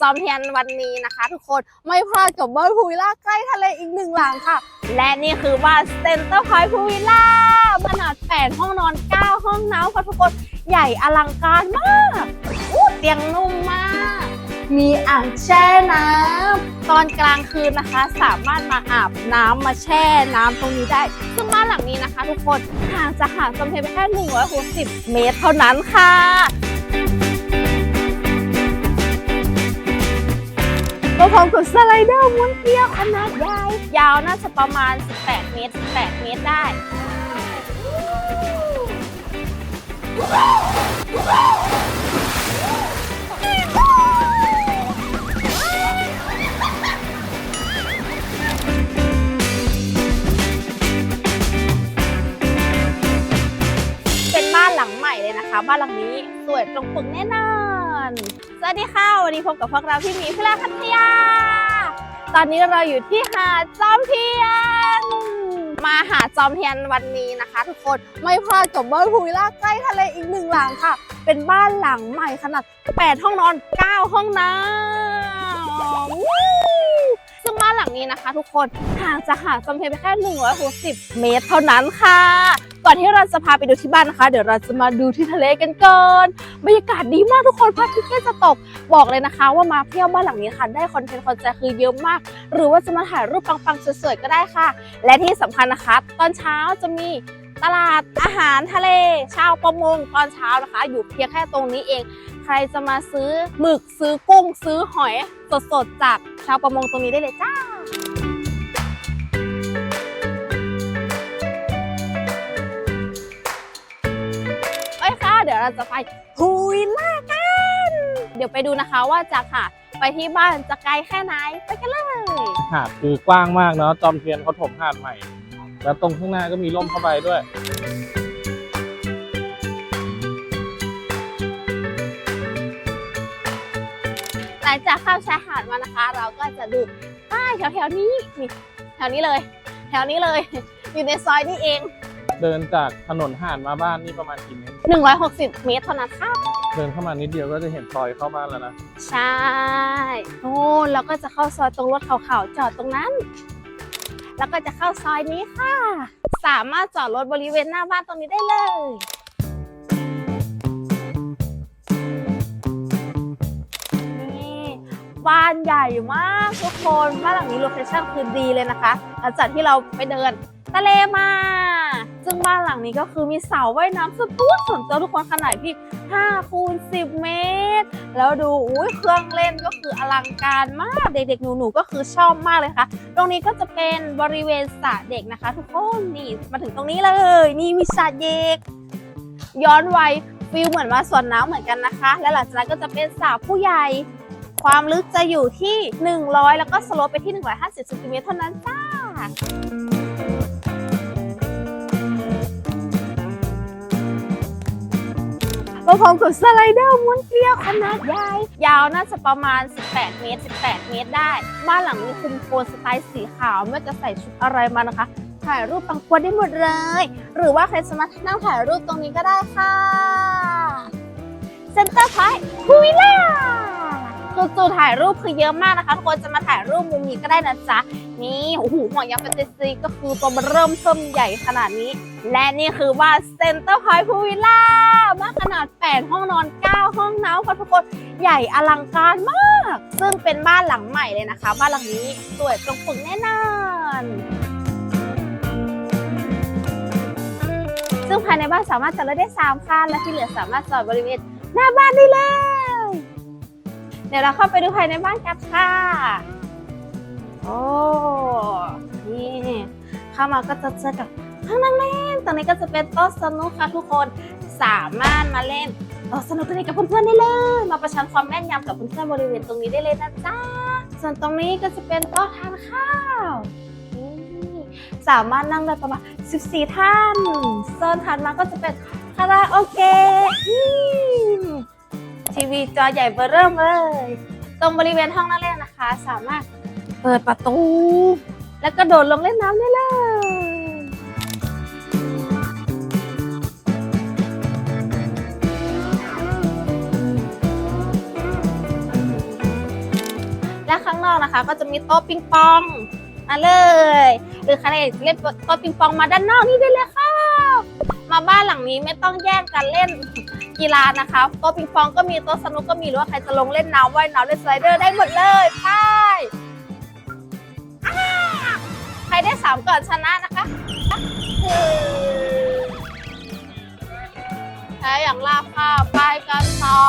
จอมเทียนวันนี้นะคะ ทุกคนไม่พลาดกับบ้านพูวิลล่าใกล้ทะเลอีกหนึ่งหลังค่ะ และนี่คือบ้านเซ็นเตอร์พอยต์พูวิลล่าขนาด8ห้องนอน 9 ห้องน้ำค่ะทุกคนใหญ่อลังการมากอู้เตียงนุ่มมาก มีอ่างแช่น้ำตอนกลางคืนนะคะ สามารถมาอาบน้ำมาแช่น้ำตรงนี้ได้ ซึ่งบ้านหลังนี้นะคะ ทุกคนห่างจากหาดจอมเทียนไปแค่160 เมตรเท่านั้นค่ะ ก็พร้อมกับสไลเดอร์ม้วนเกลียวขนาดใหญ่ยาวน่าจะประมาณ 18 เมตร 18 เมตรได้ เป็นบ้านหลังใหม่เลยนะคะ บ้านหลังนี้สวยตรงปึกแน่นอน วัสดีค่ะ วันนี้พบกับพวกเราที่หมีพิลาพัทยา ตอนนี้เราอยู่ที่หาดจอมเทียน มาหาดจอมเทียนวันนี้นะคะ ทุกคนไม่พลาดกับบ้านภูวิลล่าใกล้ทะเลอีกหนึ่งหลังค่ะ เป็นบ้านหลังใหม่ขนาด 8 ห้องนอน 9 ห้องน้ำานหลังนี้นะคะ ทุกคนห่างจากหาดจอมเทียนไปแค่160 เมตรเท่านั้นค่ะ ก่อนที่เราจะพาไปดูที่บ้านนะคะ เดี๋ยวเราจะมาดูที่ทะเลกันก่อนบรรยากาศดีมากทุกคนพระอาทิตย์ใกล้จะตกบอกเลยนะคะ ว่ามาเที่ยวบ้านหลังนี้ค่ะได้คอนเทนต์คอนเทนต์คือเยอะมาก หรือว่าจะมาถ่ายรูปปังๆสวยๆก็ได้ค่ะ และที่สำคัญนะคะ ตอนเช้าจะมีตลาดอาหารทะเล ชาวประมงตอนเช้านะคะ อยู่เพียงแค่ตรงนี้เอง รจะมาซื้อหมึกซื้อกุ้งซื้อหอยสดๆจากชาวประมงตรงนี้ได้เลยจ้าเอ้ค่ะ เดี๋ยวเราจะไปพูวิลล่ากัน เดี๋ยวไปดูนะคะว่าจากหาดไปที่บ้านจะไกลแค่ไหนไปกันเลยหาดคือกว้างมากเนาะจอมเทียนเขาถมหาดใหม่ แล้วตรงข้างหน้าก็มีร่มเข้าไปด้วย หลังจากข้ามชายหาดมานะคะ เราก็จะดูป้ายแถวๆนี้นี่แถวนี้เลย แถวนี้เลย อยู่ในซอยนี่เอง เดินจากถนนหาดมาบ้านนี่ประมาณกี่เมตร160 เมตรเท่านั้นค่ะเดินเข้ามานิดเดียวก็จะเห็นซอยเข้าบ้านแล้วนะ ใช่โอ้แล้วก็จะเข้าซอยตรงรถขาวๆจอดตรงนั้น แล้วก็จะเข้าซอยนี้ค่ะ สามารถจอดรถบริเวณหน้าบ้านตรงนี้ได้เลย บ้านใหญ่มากทุกคนบ้านหลังนี้โลเคชั่นคือดีเลยนะคะหลังจากที่เราไปเดินทะเลมา ซึ่งบ้านหลังนี้ก็คือมีเสาว่ายน้ำสุดตัวส่วนตัวทุกคนขนาดที่5คูณ10 เมตร แล้วดูอุ้ยเครื่องเล่นก็คืออลังการมากเด็กๆหนูๆก็คือชอบมากเลยค่ะ ตรงนี้ก็จะเป็นบริเวณสระเด็กนะคะ ทุกคนนี่มาถึงตรงนี้เลย นี่มีสระเด็ก ย้อนวัยฟิลเหมือนมาสวนน้ำเหมือนกันนะคะ และหลังจากนั้นก็จะเป็นสระผู้ใหญ่ ความลึกจะอยู่ที่ 100 แล้วก็สโลปไปที่ 150เซนติเมตรเท่านั้นจ้ามาพร้อมกับสไลเดอร์ม้วนเกลียวขนาดใหญ่ยาวน่าจะประมาณ 18 เมตร 18 เมตรได้ บ้านหลังนี้คุมโทนสไตล์สีขาวไม่ว่าจะใส่ชุดอะไรมานะคะ ถ่ายรูปปังกวนได้หมดเลย หรือว่าใครสามารถนั่งถ่ายรูปตรงนี้ก็ได้ค่ะ เซ็นเตอร์พอยต์พูวิลล่า คือจุดถ่ายรูปคือเยอะมากนะคะทุกคนจะมาถ่ายรูปมุมนี้ก็ได้นะจ๊ะนี่โอ้โหหมอยางเป็นซีก็คือตัวมันเริ่มเทิมใหญ่ขนาดนี้ และนี่คือบ้าเซ็นเตอร์พอยต์พูวิลล่าบ้านขนาด 8 ห้องนอน 9 ห้องน้ำค่ะทุกคนใหญ่อลังการมาก ซึ่งเป็นบ้านหลังใหม่เลยนะคะ บ้านหลังนี้สวยตรงปึงแน่นอนซึ่งภายในบ้านสามารถจอดรถได้ 3 คันและที่เหลือสามารถจอดบริเวณหน้าบ้านได้เลย เดี๋ยวเราเข้าไปดูภายในบ้านกันค่ะ โอ้ นี่เข้ามาก็จะเจอกับห้องนั่งเล่น ตรงนี้ก็จะเป็นโต๊ะสนุกค่ะทุกคน สามารถมาเล่นโต๊ะสนุกตัวนี้กับเพื่อนๆได้เลย มาประชันความแม่นยำกับเพื่อนๆบริเวณตรงนี้ได้เลยนะจ๊ะ ส่วนตรงนี้ก็จะเป็นโต๊ะทานข้าวนี่สามารถนั่งได้ประมาณ 14 ท่านโซนถัดมาก็จะเป็นคาราโอเกะ ทีวีจอใหญ่เบอร์เริ่มเลย ตรงบริเวณห้องนั่งเล่นนะคะ สามารถเปิดประตู แล้วก็โดดลงเล่นน้ำได้เลยนอกนะคะ ก็จะมีโต๊ะปิงปองมาเลย หรือใครเล่นโต๊ะปิงปองมาด้านนอกนี่ได้เลยค่ะ มาบ้านหลังนี้ไม่ต้องแย่งกันเล่นกีฬานะคะโต๊ะปิงปองก็มีโต๊ะสนุกก็มีหรือว่าใครจะลงเล่นน้ำว่ายน้ำเล่นสไลเดอร์ได้หมดเลยไปใครได้สามก่อนชนะนะคะแพ้อย่างลาบค่ะ ไปกันต่อ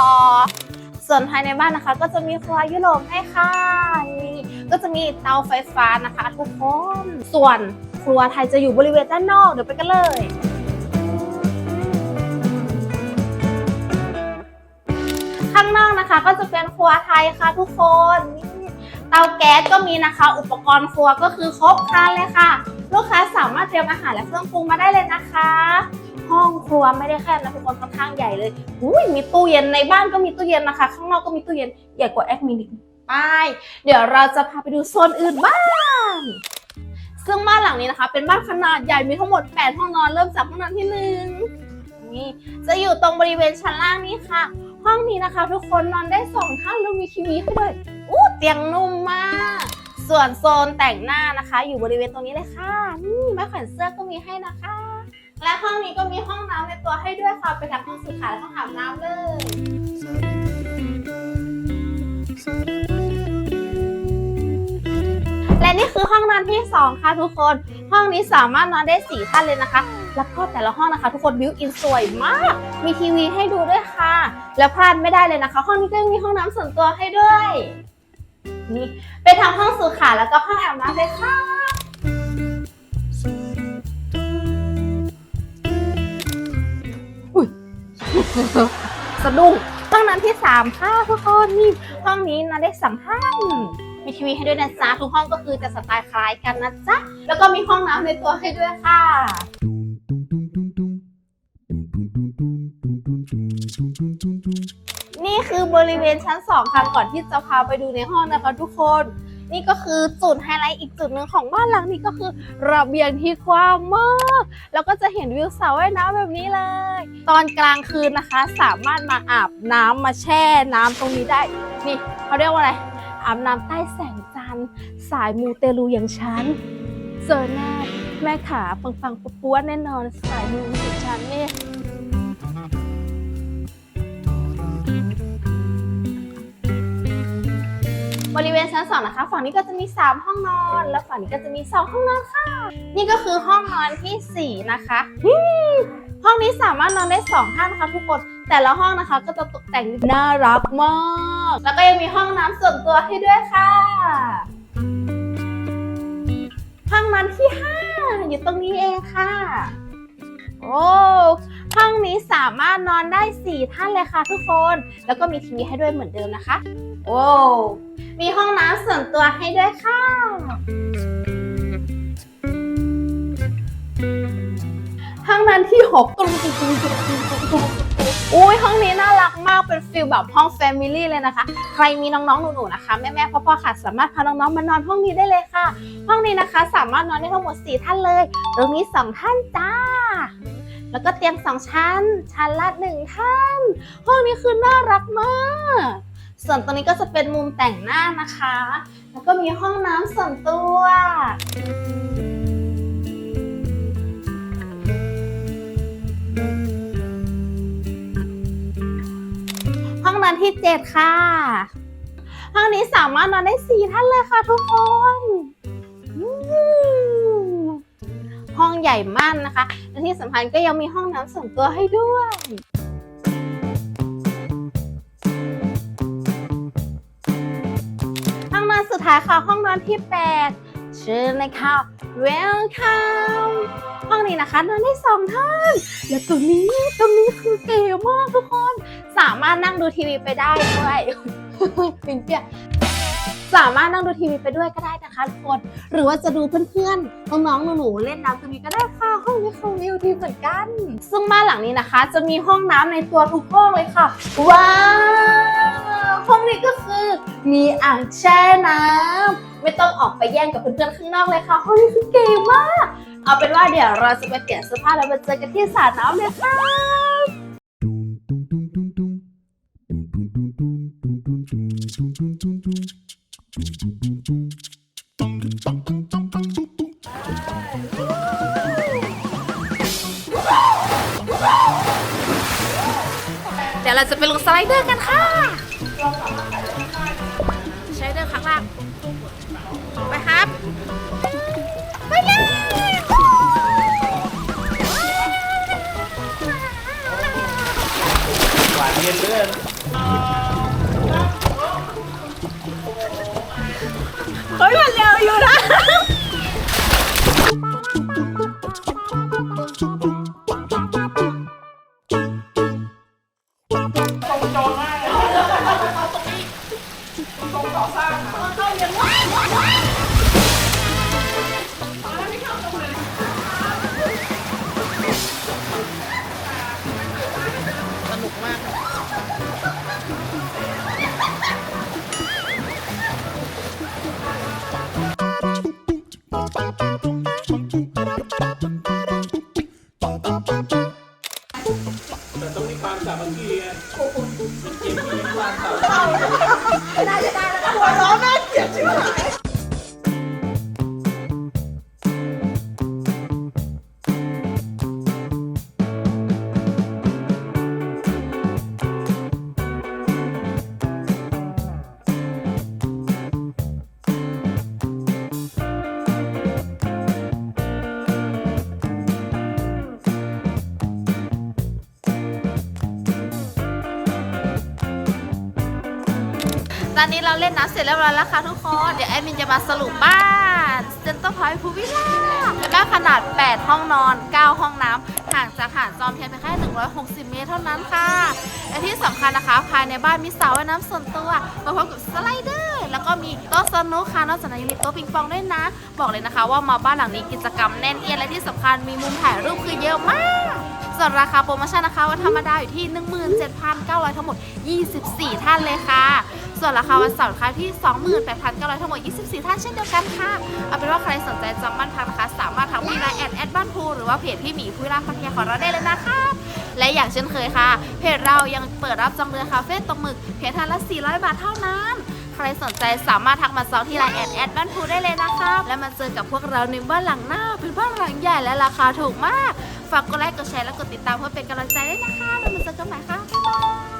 ส่วนภายในบ้านนะคะ ก็จะมีครัวยุโรปให้ค่ะนี่ก็จะมีเตาไฟฟ้านะคะทุกคน ส่วนครัวไทยจะอยู่บริเวณด้านนอก เดี๋ยวไปกันเลย นอกนะคะ ก็จะเป็นครัวไทยค่ะทุกคนนี่เตาแก๊สก็มีนะคะ อุปกรณ์ครัวก็คือครบครันเลยค่ะ ลูกค้าสามารถเตรียมอาหารและเครื่องปรุงมาได้เลยนะคะ ห้องครัวไม่ได้แค่นะทุกคนค่อนข้างใหญ่เลยอุ้ยมีตู้เย็นในบ้านก็มีตู้เย็นนะคะ ข้างนอกก็มีตู้เย็นใหญ่กว่าแอคมินิกไปเดี๋ยวเราจะพาไปดูโซนอื่นบ้างซึ่งบ้านหลังนี้นะคะ เป็นบ้านขนาดใหญ่มีทั้งหมด 8 ห้องนอนเริ่มจากห้องนอนที่หนึ่งนี่จะอยู่ตรงบริเวณชั้นล่างนี่ค่ะ ห้องนี้นะคะ ทุกคนนอนได้สองท่านแล้วมีทีวีให้ด้วยอู้เตียงนุ่มมาก ส่วนโซนแต่งหน้านะคะ อยู่บริเวณตรงนี้เลยค่ะนี่ไม้แขวนเสื้อก็มีให้นะคะ และห้องนี้ก็มีห้องน้ำในตัวให้ด้วยค่ะเป็นทั้งห้องสุขาและห้องอาบน้ำเลยและนี่คือห้องนอนที่สองค่ะทุกคน ห้องนี้สามารถนอนได้สี่ท่านเลยนะคะ แล้วก็แต่ละห้องนะคะ ทุกคนบิวอินสวยมาก มีทีวีให้ดูด้วยค่ะ แล้วพลาดไม่ได้เลยนะคะ ห้องนี้ก็ยังมีห้องน้ำส่วนตัวให้ด้วยนี่เป็นทั้งห้องสุขาแล้วก็ห้องอาบน้ำเลยค่ะอุ้ยสะดุ้งห้องน้ำที่สามค่ะทุกคนนี่ห้องนี้นอนได้สามท่านมีทีวีให้ด้วยนะจ๊ะทุกห้องก็คือจะสไตล์คล้ายกันนะจ๊ะแล้วก็มีห้องน้ำในตัวให้ด้วยค่ะ นี่คือบริเวณชั้นสองค่ะก่อนที่จะพาไปดูในห้องนะคะทุกคน นี่ก็คือจุดไฮไลท์อีกจุดหนึ่งของบ้านหลังนี้ก็คือ ระเบียงที่กว้างมาก แล้วก็จะเห็นวิวสระว่ายน้ำแบบนี้เลย ตอนกลางคืนนะคะ สามารถมาอาบน้ำมาแช่น้ำตรงนี้ได้ นี่เขาเรียกว่าอะไรอาบน้ำใต้แสงจันทร์สายมูเตลูอย่างฉันเจอหน้า แม่ขาฟังฟังๆปัวๆแน่นอนสายมูของฉันเนี่ยบริเวณชั้นสองนะคะ ฝั่งนี้ก็จะมี 3 ห้องนอน แล้วฝั่งนี้ก็จะมี 2 ห้องนอนค่ะ นี่ก็คือห้องนอนทีสี่ 4 นะคะห้องนี้สามารถนอนได้2ท่านนะคะทุกคนแต่ละห้องนะคะ ก็จะตกแต่งน่ารักมาก แล้วก็ยังมีห้องน้ำส่วนตัวให้ด้วยค่ะ ห้องนอนที่5อยู่ตรงนี้เองค่ะ โอ้ห้องนี้สามารถนอนได้ 4 ท่านเลยค่ะทุกคน แล้วก็มีทีวีให้ด้วยเหมือนเดิมนะคะ โอ้มีห้องน้ำส่วนตัวให้ด้วยค่ะห้องนั้นที่หกตุ้งตุ้งตุ้งตุ้งตุ้งตุ้งตุ้ง อุ้ยห้องนี้น่ารักมากเป็นฟิลแบบห้องแฟมิลี่เลยนะคะ ใครมีน้องๆหนูๆนะคะแม่ๆพ่อๆค่ะสามารถพาน้องๆมานอนห้องนี้ได้เลยค่ะ ห้องนี้นะคะ สามารถนอนได้ทั้งหมด 4 ท่านเลย ตรงนี้ 2 ท่านจ้า แล้วก็เตียง 2 ชั้น ชั้นละ 1 ท่าน ห้องนี้คือน่ารักมาก ส่วนตรงนี้ก็จะเป็นมุมแต่งหน้านะคะ แล้วก็มีห้องน้ำส่วนตัว ห้องนที่ 7 ค่ะ ห้องนี้สามารถนอนได้ 4 ท่านเลยค่ะทุกคน ห้องใหญ่มากนะคะ และที่สำคัญก็ยังมีห้องน้ำส่วนตัวให้ด้วยห้องนอนสุดท้ายค่ะห้องนอนที่8เชิญเลยค่ะ welcome ห้องนี้นะคะนอนได้สองท่าน และตรงนี้ตรงนี้คือเก๋มากทุกคน สามารถนั่งดูทีวีไปได้ด้วยปินเปียสามารถนั่งดูทีวีไปด้วยก็ได้นะคะทุกคน หรือว่าจะดูเพื่อนๆ น้องๆ หนูๆ เล่นน้ำตรงนี้ก็ได้ค่ะ ห้องนี้เขาวิวดีเหมือนกัน ซึ่งบ้านหลังนี้นะคะ จะมีห้องน้ำในตัวทุกห้องเลยค่ะ ว้าว ห้องนี้ก็คือมีอ่างแช่น้ำไม่ต้องออกไปแย่งกับเพื่อนๆข้างนอกเลยค่ะห้องนี้คือเก๋มาก เอาเป็นว่าเดี๋ยวเราจะไปเปลี่ยนเสื้อผ้าแล้วมาเจอกันที่สระน้ำเลยครับเดี๋ยวเราจะไปลงสไลเดอร์กันค่ะ เฮ้ยมันเร็วอยู่นะ แต่ต้องมีความสามัคคีอะเกมที่มีความสามัคคี ตอนนี้เราเล่นน้ำเสร็จเรียบร้อยแล้วค่ะทุกคน เดี๋ยวแอดมินจะมาสรุปบ้านเซ็นเตอร์พอยต์พูวิลล่าบ้านขนาด 8 ห้องนอน 9 ห้องน้ำห่างจากหาดจอมเทียนไปแค่ 160 เมตรเท่านั้นค่ะและที่สำคัญนะคะ ภายในบ้านมีสระว่ายน้ำส่วนตัวมาพร้อมกับสไลเดอร์ แล้วก็มีโต๊ะสนุกค่ะนอกจากนั้นยังมีโต๊ะปิงปองด้วยนะ บอกเลยนะคะว่ามาบ้านหลังนี้กิจกรรมแน่นเอียดและที่สำคัญมีมุมถ่ายรูปคือเยอะมาก ส่วนราคาโปรโมชั่นนะคะวันธรรมดาอยู่ที่ 17,900 ทั้งหมด 24 ท่านเลยค่ะ ส่วนราคาวันเสาร์นะคะที่ 28,900 ทั้งหมด 24 ท่านเช่นเดียวกันค่ะ เอาเป็นว่าใครสนใจจองบ้านพักนะคะ สามารถทักพี่ไลน์แอดแอดบ้านพูหรือว่าเพจพี่หมีผู้ราพัทยาของเราได้เลยนะคะและอย่างเช่นเคยค่ะ เพจเรายังเปิดรับจองเรือคาเฟ่ตกหมึกเพียงท่านละ 400 บาทเท่านั้นใครสนใจสามารถทักมาจองที่ไลน์แอดแอดบ้านพูได้เลยนะคะและมาเจอกับพวกเราในบ้านหลังหน้าเป็นบ้านหลังใหญ่และราคาถูกมาก ฝากกดไลค์กดแชร์และกดติดตามเพื่อเป็นกำลังใจด้วยนะคะแล้วมาเจอกันใหม่ค่ะบ๊ายบาย